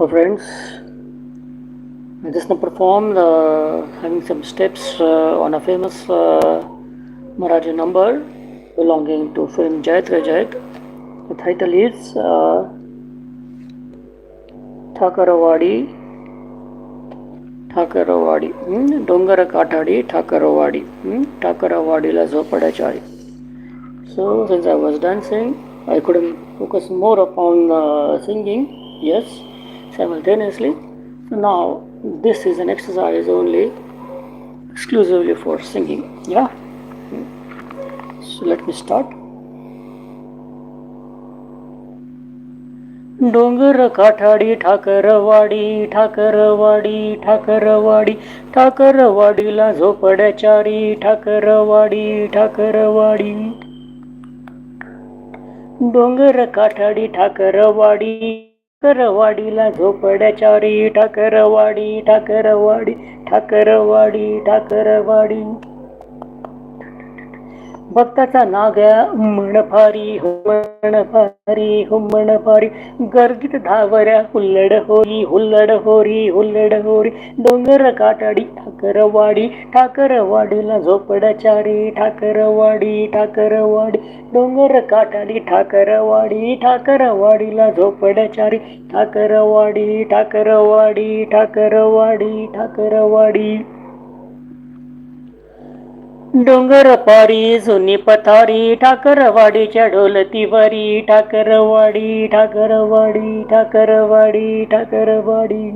hello friends I just now performed uh, having some steps uh, on a famous uh, Marathi number belonging to film Jayat Rajayat the title is uh, Thakaravadi. Thakarawadi hmm? Dongara Katadi Thakarawadi hmm? Thakarawadi la Zopadachari so since I was dancing I couldn't focus more upon uh, singing yes simultaneously. Now this is an exercise only exclusively for singing. Yeah. So let me start. डोंगर काठाडी ठाकरवाडी ठाकरवाडी ठाकरवाडी ठाकरवाडीला झोपड्याचारी ठाकरवाडी ठाकरवाडी डोंगर काठाडी ठाकरवाडी ठाकरवाडीला झोपड्याचारी ठाकरवाडी ठाकरवाडी ठाकरवाडी ठाकरवाडी. भक्ताचा नाग्या म्हणफारी हुमणफारी हुम्मणफारी गर्दीत धावऱ्या हुल्लड होरी हुल्लड होरी हुल्लड होरी. डोंगर काटाडी ठाकरवाडी. ठाकरवाडीला झोपडचारी ठाकरवाडी ठाकरवाडी. डोंगर काटाडी ठाकरवाडी ठाकरवाडीला झोपडचारी. ठाकरवाडी ठाकरवाडी ठाकरवाडी ठाकरवाडी. डोंगर पारी जुनी पथारी ठाकरवाडीच्या ढोलतीवारी ठाकरवाडी ठाकरवाडी ठाकरवाडी ठाकरवाडी.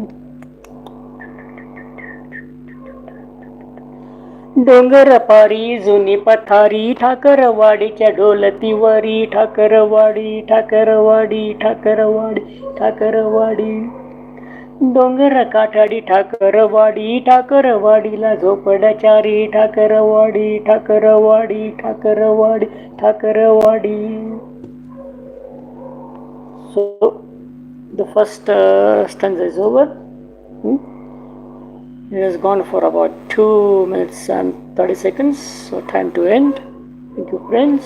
डोंगर पारी जुनी पथारी ठाकरवाडीच्या ढोलतीवारी ठाकरवाडी ठाकरवाडी ठाकरवाडी ठाकरवाडी. डोंगर काठाडी Thakarwadi ठाकरवाडीला झोपड्याचारी Thakarwadi Thakarwadi Thakarwadi Thakarwadi so the first stanza is over Hmm? it has gone for about 2 minutes and 30 seconds so time to end thank you friends